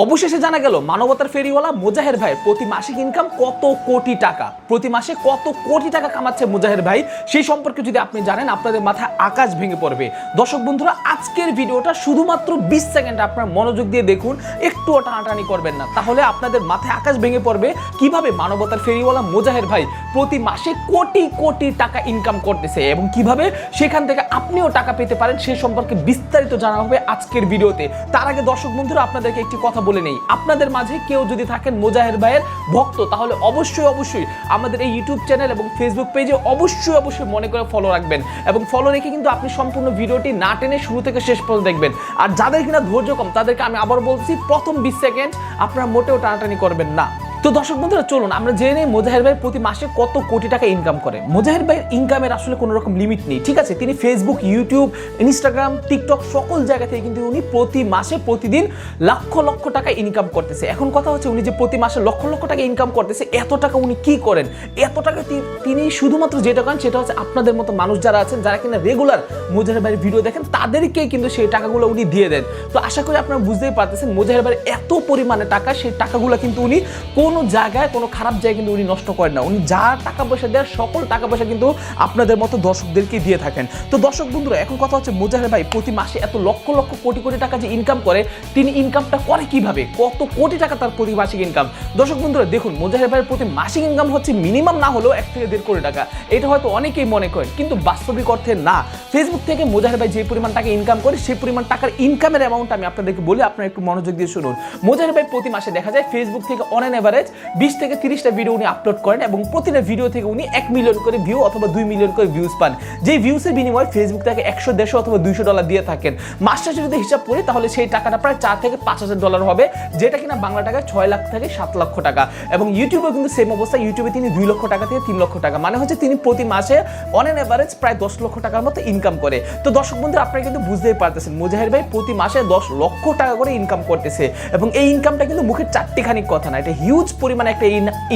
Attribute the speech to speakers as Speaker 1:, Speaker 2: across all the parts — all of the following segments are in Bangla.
Speaker 1: অবশেষে জানা গেল, মানবতার ফেরিওয়ালা মুজাহের ভাই প্রতি মাসিক ইনকাম কত কোটি টাকা? প্রতি মাসে কত কোটি টাকা কামাচ্ছে মুজাহের ভাই? সেই সম্পর্কে যদি আপনি জানেন, আপনাদের মাথায় আকাশ ভেঙে পড়বে। দর্শক বন্ধুরা, আজকের ভিডিওটা শুধুমাত্র বিশ সেকেন্ড আপনার মনোযোগ দিয়ে দেখুন, একটুও টানাটানি করবেন না। তাহলে আপনাদের মাথায় আকাশ ভেঙে পড়বে কীভাবে মানবতার ফেরিওয়ালা মুজাহের ভাই প্রতি মাসে কোটি কোটি টাকা ইনকাম করতেছে এবং কীভাবে সেখান থেকে আপনিও টাকা পেতে পারেন সেই সম্পর্কে বিস্তারিত জানা হবে আজকের ভিডিওতে। তার আগে দর্শক বন্ধুরা, আপনাদেরকে একটি কথা বলে নেই। আপনাদের মাঝে কেউ যদি থাকেন মোজাহের ভাইয়ের ভক্ত, তাহলে অবশ্যই অবশ্যই আমাদের এই ইউটিউব চ্যানেল এবং ফেসবুক পেজে অবশ্যই অবশ্যই মনে করে ফলো রাখবেন এবং ফলো রেখে কিন্তু আপনি সম্পূর্ণ ভিডিওটি না টেনে শুরু থেকে শেষ পর্যন্ত দেখবেন। আর যাদের কিনা ধৈর্য কম, তাদেরকে আমি আবার বলছি, প্রথম বিশ সেকেন্ড আপনারা মোটেও টানাটানি করবেন না। তো দর্শক বন্ধুরা, চলুন, আমরা জেনে নেই মোজাহের ভাই প্রতি মাসে কত কোটি টাকা ইনকাম করে। মোজাহের ভাইয়ের ইনকামের আসলে কোনো রকম লিমিট নেই, ঠিক আছে? তিনি ফেসবুক ইউটিউব ইনস্টাগ্রাম টিকটক সকল জায়গা থেকে কিন্তু উনি প্রতি মাসে প্রতিদিন লক্ষ লক্ষ টাকা ইনকাম করতেছে। এখন কথা হচ্ছে উনি যে প্রতি মাসে লক্ষ লক্ষ টাকা ইনকাম করতেছে, এত টাকা উনি কি করেন? এত টাকা তিনি শুধুমাত্র যেটা করেন সেটা হচ্ছে আপনাদের মতো মানুষ যারা আছেন, যারা কিনা রেগুলার মোজাহের ভাইয়ের ভিডিও দেখেন তাদেরকেই কিন্তু সেই টাকাগুলো উনি দিয়ে দেন। তো আশা করি আপনারা বুঝতেই পারতেছেন, মোজাহের ভাইয়ের এত পরিমাণে টাকা, সেই টাকাগুলো কিন্তু উনি কোনো জায়গায় কোনো খারাপ জায়গায় কিন্তু উনি নষ্ট করেন না। উনি যা টাকা পয়সা দেয় সকল টাকা পয়সা কিন্তু আপনাদের মতো দর্শকদেরকে দিয়ে থাকেন। তো দর্শক বন্ধুরা, এখন কথা হচ্ছে মোজাহের ভাই, প্রতি মাসে এত লক্ষ লক্ষ কোটি কোটি টাকা যে ইনকাম করে, তিনি ইনকামটা করে কীভাবে? কত কোটি টাকা তার প্রতি মাসিক ইনকাম দর্শক বন্ধুরা, দেখুন, মোজাহের ভাইয়ের প্রতি মাসিক ইনকাম হচ্ছে মিনিমাম না হলেও এক থেকে দেড় কোটি টাকা। এটা হয়তো অনেকেই মনে করেন, কিন্তু বাস্তবিক অর্থে না। ফেসবুক থেকে মোজাহের ভাই যে পরিমাণ টাকা ইনকাম করে, সেই পরিমাণ টাকার ইনকামের অ্যামাউন্ট আমি আপনাদেরকে বলি, আপনারা একটু মনোযোগ দিয়ে শুনুন। মোজাহের ভাই প্রতি মাসে দেখা যায় ফেসবুক থেকে অন অ্যান অ্যাভারেজ বিশ থেকে তিরিশটা ভিডিও উনি আপলোড করেন এবং প্রতিটা ভিডিও থেকে উনি এক মিলিয়ন করে ভিউ অথবা দুই মিলিয়ন করে ভিউজ পান। যে ভিউসের বিনিময়ে ফেসবুক তাকে একশো, দেড়শো অথবা দুইশো ডলার দিয়ে থাকেন। মাস শেষে যদি হিসাব করি, তাহলে সেই টাকাটা প্রায় চার থেকে পাঁচ হাজার ডলার হবে, যেটা কিনা বাংলা টাকায় ছয় লাখ থেকে সাত লক্ষ টাকা। এবং ইউটিউবে কিন্তু সেম অবস্থা। ইউটিউবে তিনি দুই লক্ষ টাকা থেকে তিন লক্ষ টাকা। মানে হচ্ছে তিনি প্রতি মাসে অন এন এভারেজ প্রায় দশ লক্ষ টাকার মতো ইনকাম করে। তো দর্শক বন্ধু আপনারা কিন্তু বুঝতেই পারতেছেন, মুজাহির ভাই প্রতি মাসে দশ লক্ষ টাকা করে ইনকাম করতেছে। এবং এই ইনকামটা কিন্তু মুখের চারটিখানি কথা না, এটা হিউজ পরিমাণে একটা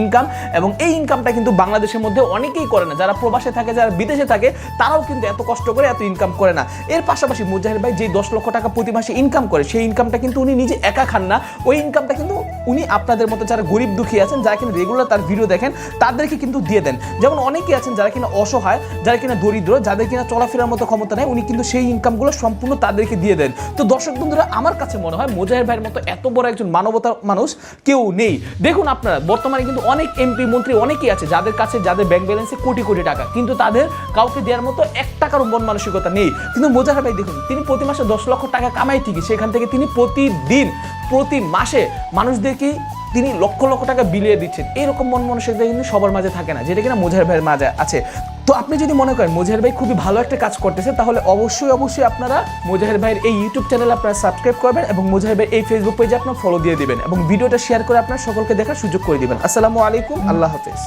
Speaker 1: ইনকাম এবং এই ইনকামটা কিন্তু বাংলাদেশের মধ্যে অনেকেই করে না। যারা প্রবাসে থাকে, যারা বিদেশে থাকে, তারাও কিন্তু এত কষ্ট করে এত ইনকাম করে না। এর পাশাপাশি মুজাহির ভাই যে দশ লক্ষ টাকা প্রতি মাসে ইনকাম করে, সেই ইনকামটা কিন্তু উনি নিজে একা খান না। ওই ইনকামটা কিন্তু উনি আপনাদের মতো যারা গরিব দুঃখী আছেন, যারা কিনা রেগুলার তার ভিডিও দেখেন, তাদেরকে কিন্তু দিয়ে দেন। যেমন অনেকেই আছেন যারা কিনা অসহায়, যারা কিনা দরিদ্র, যাদের কিনা চলাফেরার মতো ক্ষমতা নেই, উনি কিন্তু সেই ইনকামগুলো সম্পূর্ণ তাদেরকে দিয়ে দেন। তো দর্শক বন্ধুরা, আমার কাছে মনে হয় মোজাহের ভাইয়ের মতো এত বড় একজন মানবতার মানুষ কেউ নেই। দেখুন আপনারা, বর্তমানে কিন্তু অনেক এমপি মন্ত্রী অনেকেই আছে যাদের কাছে, যাদের ব্যাংক ব্যালেন্সে কোটি কোটি টাকা, কিন্তু তাদের কাউকে দেওয়ার মতো এক টাকার মন মানসিকতা নেই। কিন্তু মোজাহার ভাই দেখুন, তিনি প্রতি মাসে দশ লক্ষ টাকা কামাই ঠিকই, সেখান থেকে তিনি প্রতিদিন প্রতি মাসে মানুষদেরকে তিনি লক্ষ লক্ষ টাকা বিলিয়ে দিচ্ছেন? এরকম মন মানসিকতা কিন্তু সবার মাঝে থাকে না, যেটা কিনা মোজাহার ভাইয়ের মাঝে আছে। তো আপনি যদি মনে করেন মোজাহের ভাই খুবই ভালো একটা কাজ করতেছে, তাহলে অবশ্যই অবশ্যই আপনারা মোজাহের ভাইয়ের এই ইউটিউব চ্যানেল আপনারা সাবস্ক্রাইব করবেন এবং মোজাহের ভাই এই ফেসবুক পেজে আপনার ফলো দিয়ে দিবেন এবং ভিডিওটা শেয়ার করে আপনার সকলকে দেখার সুযোগ করে দিবেন। আসসালামু আলাইকুম, আল্লাহ হাফেজ।